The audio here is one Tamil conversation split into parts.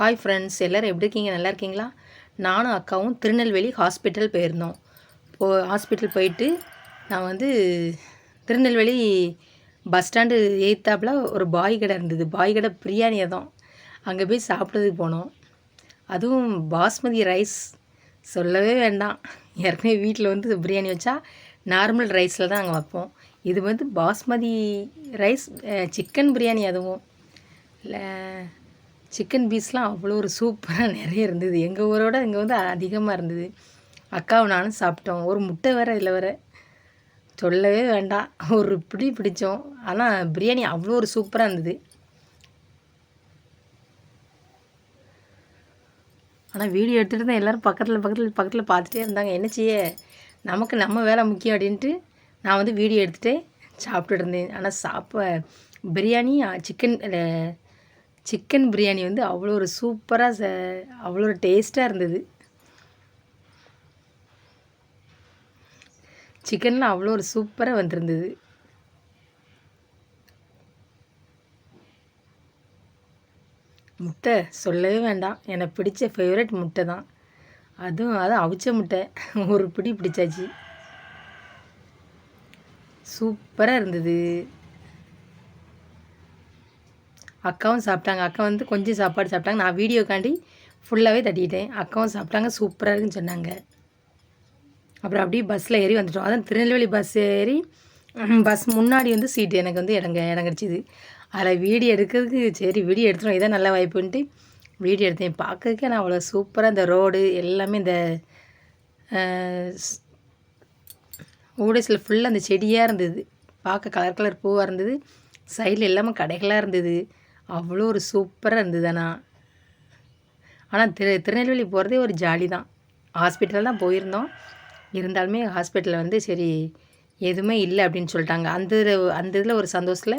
ஹாய் ஃப்ரெண்ட்ஸ் எல்லோரும் எப்படி இருக்கீங்க? நல்லா இருக்கீங்களா? நானும் அக்காவும் திருநெல்வேலி ஹாஸ்பிட்டல் போயிருந்தோம். போ ஹாஸ்பிட்டல் போயிட்டு நான் வந்து திருநெல்வேலி பஸ் ஸ்டாண்டு எய்த்தாப்பில் ஒரு பாய் கடை இருந்தது. பாய் கடை பிரியாணியை தான் அங்கே போய் சாப்பிட்றதுக்கு போனோம். அதுவும் பாஸ்மதி ரைஸ் சொல்லவே வேண்டாம். ஏற்கனவே வீட்டில் வந்து பிரியாணி வச்சா நார்மல் ரைஸில் தான் அங்கே வைப்போம். இது வந்து பாஸ்மதி ரைஸ் சிக்கன் பிரியாணி அதுவும். இல்லை சிக்கன் பீஸ்லாம் அவ்வளோ ஒரு சூப்பராக நிறைய இருந்தது. எங்கள் ஊரோட இங்கே வந்து அதிகமாக இருந்தது. அக்காவும் நானும் சாப்பிட்டோம். ஒரு முட்டை வேறு இதில் வேறு. சொல்லவே வேண்டாம். ஒரு பிடி பிடிச்சோம். ஆனால் பிரியாணி அவ்வளோ ஒரு சூப்பராக இருந்தது. ஆனால் வீடியோ எடுத்துகிட்டு தான் எல்லோரும் பக்கத்தில் பக்கத்தில் பக்கத்தில் பார்த்துட்டே இருந்தாங்க. என்ன செய்ய? நமக்கு நம்ம வேலை முக்கியம் அப்படின்ட்டு நான் வந்து வீடியோ எடுத்துகிட்டே சாப்பிட்டுட்டு இருந்தேன். ஆனால் சாப்ப பிரியாணி சிக்கன் சிக்கன் பிரியாணி வந்து அவ்வளோ ஒரு சூப்பராக ச அவ்வளோ ஒரு டேஸ்ட்டாக இருந்தது. சிக்கன்லாம் அவ்வளோ ஒரு சூப்பராக வந்திருந்தது. முட்டை சொல்லவே வேண்டாம். எனக்கு பிடிச்ச ஃபேவரட் முட்டை தான். அதுவும் அதுவும் அவிச்ச முட்டை. ஒரு பிடி பிடிச்சாச்சு. சூப்பராக இருந்தது. அக்காவும் சாப்பிட்டாங்க. அக்கா வந்து கொஞ்சம் சாப்பாடு சாப்பிட்டாங்க. நான் வீடியோக்காண்டி ஃபுல்லாகவே தட்டிட்டேன். அக்காவும் சாப்பிட்டாங்க. சூப்பராக இருக்குன்னு சொன்னாங்க. அப்புறம் அப்படியே பஸ்ஸில் ஏறி வந்துட்டோம். அதான் திருநெல்வேலி பஸ் ஏறி பஸ் முன்னாடி வந்து சீட்டு எனக்கு வந்து இடங்க இடம் கிடச்சிது. அதில் வீடியோ எடுக்கிறதுக்கு சரி வீடியோ எடுத்துடும் இதான் நல்ல வாய்ப்புன்ட்டு வீடியோ எடுத்தேன். பார்க்கறதுக்கே நான் அவ்வளோ சூப்பராக இந்த ரோடு எல்லாமே இந்த ஊடேசில் ஃபுல்லாக அந்த செடியாக இருந்தது. பார்க்க கலர் கலர் பூவாக இருந்தது. சைடில் எல்லாமே கடைகளாக இருந்தது. அவ்வளோ ஒரு சூப்பராக இருந்ததுண்ணா ஆனால் ஆனால் திரு திருநெல்வேலி போகிறதே ஒரு ஜாலி தான். ஹாஸ்பிட்டல் தான் போயிருந்தோம். இருந்தாலுமே ஹாஸ்பிட்டலில் வந்து சரி எதுவுமே இல்லை அப்படின்னு சொல்லிட்டாங்க. அந்த அந்த இதில் ஒரு சந்தோஷத்தில்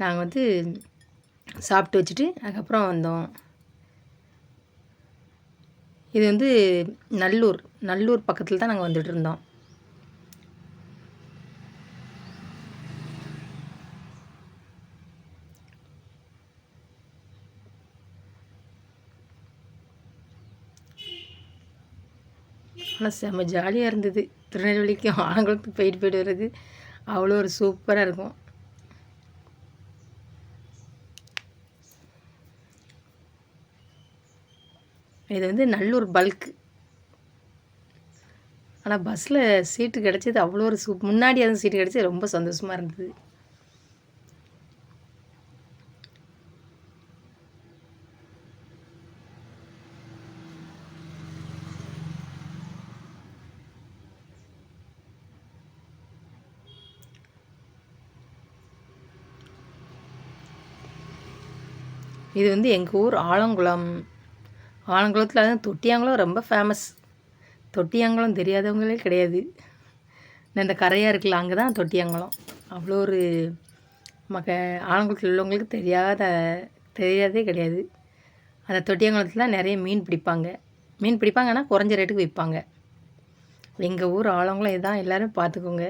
நாங்கள் வந்து சாப்பிட்டு வச்சுட்டு அதுக்கப்புறம் வந்தோம். இது வந்து நல்லூர் நல்லூர் பக்கத்தில் தான் நாங்கள் வந்துட்டு இருந்தோம். ஆனால் செம்ம ஜாலியாக இருந்தது. திருநெல்வேலிக்கு ஆனங்குளத்துக்கு போயிட்டு போயிட்டு வர்றது அவ்வளோ ஒரு சூப்பராக இருக்கும். இது வந்து நல்லூர் பல்க் ஆனால் பஸ்ஸில் சீட்டு கிடச்சது அவ்வளோ ஒரு சூப் முன்னாடி அதுவும் சீட்டு கிடச்சி ரொம்ப சந்தோஷமாக இருந்தது. இது வந்து எங்கள் ஊர் ஆலங்குளம். ஆலங்குளத்தில் அதுவும் தொட்டியாங்குளம் ரொம்ப ஃபேமஸ் தொட்டியாங்குளம் தெரியாதவங்களே கிடையாது. இந்த கரையாக இருக்குல்ல அங்கே தான் தொட்டியாங்குளம். அவ்வளோ ஒரு மக ஆலங்குளத்தில் உள்ளவங்களுக்கு தெரியாத தெரியாதே கிடையாது. அந்த தொட்டியாங்குளத்தில் நிறைய மீன் பிடிப்பாங்க. மீன் பிடிப்பாங்கன்னா குறைஞ்ச ரேட்டுக்கு விற்பாங்க எங்கள் ஊர் ஆலங்குளம் இதுதான் எல்லோரும் பார்த்துக்கோங்க.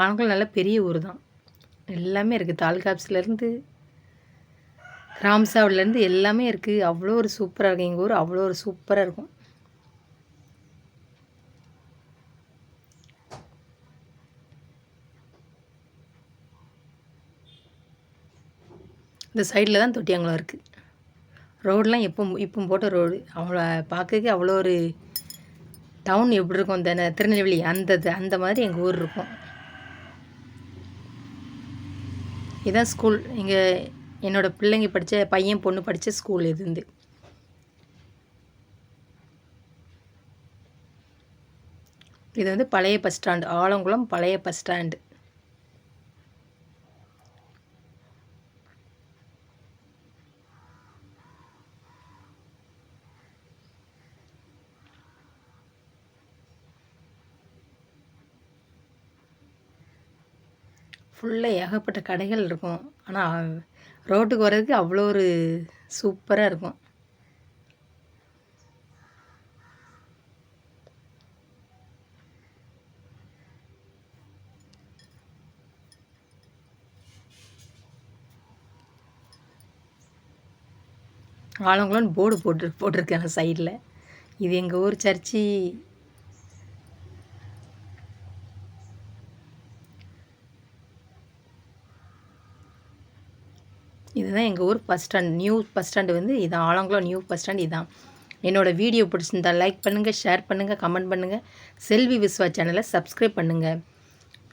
ஆலங்குளம் நல்ல பெரிய ஊர் தான் எல்லாமே இருக்குது தாலுகாப்ஸ்லேருந்து ராம்சாவிலேருந்து எல்லாமே இருக்குது அவ்வளோ ஒரு சூப்பராக இருக்கும். எங்கள் ஊர் அவ்வளோ ஒரு சூப்பராக இருக்கும். இந்த சைடில் தான் தொட்டியாங்குளம் இருக்குது ரோடெலாம் எப்போ இப்போ போட்ட ரோடு. அவ்வளோ பார்க்கவே அவ்வளோ ஒரு டவுன் எப்படி இருக்கும்? இந்த திருநெல்வேலி அந்த அந்த மாதிரி எங்கள் ஊர் இருக்கும். இதுதான் ஸ்கூல். இங்கே என்னோடய பிள்ளைங்க படித்த பையன் பொண்ணு படித்த ஸ்கூல் இது இருந்து இது வந்து பழைய பஸ் ஸ்டாண்டு ஆலங்குளம் பழைய பஸ் ஸ்டாண்டு ஃபுல்லாக ஏகப்பட்ட கடைகள் இருக்கும். ஆனால் ரோட்டுக்கு வர்றதுக்கு அவ்வளோ ஒரு சூப்பராக இருக்கும். ஆலங்குளம்னு போர்டு போட்டு போட்டிருக்கேன் சைடில் இது எங்கள் ஊர் சர்ச்சு இதுதான் எங்கள் ஊர் bus stand new bus stand வந்து இதான். ஆலங்குளம் நியூ பஸ் ஸ்டாண்ட் இதான். என்னோடய வீடியோ பிடிச்சிருந்தா லைக் பண்ணுங்கள் ஷேர் பண்ணுங்கள் கமெண்ட் பண்ணுங்கள் செல்வி விஸ்வா சேனலை சப்ஸ்கிரைப் பண்ணுங்கள்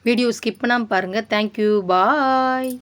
வீடியோ ஸ்கிப் பண்ணாமல் பாருங்கள் தேங்க்யூ பாய்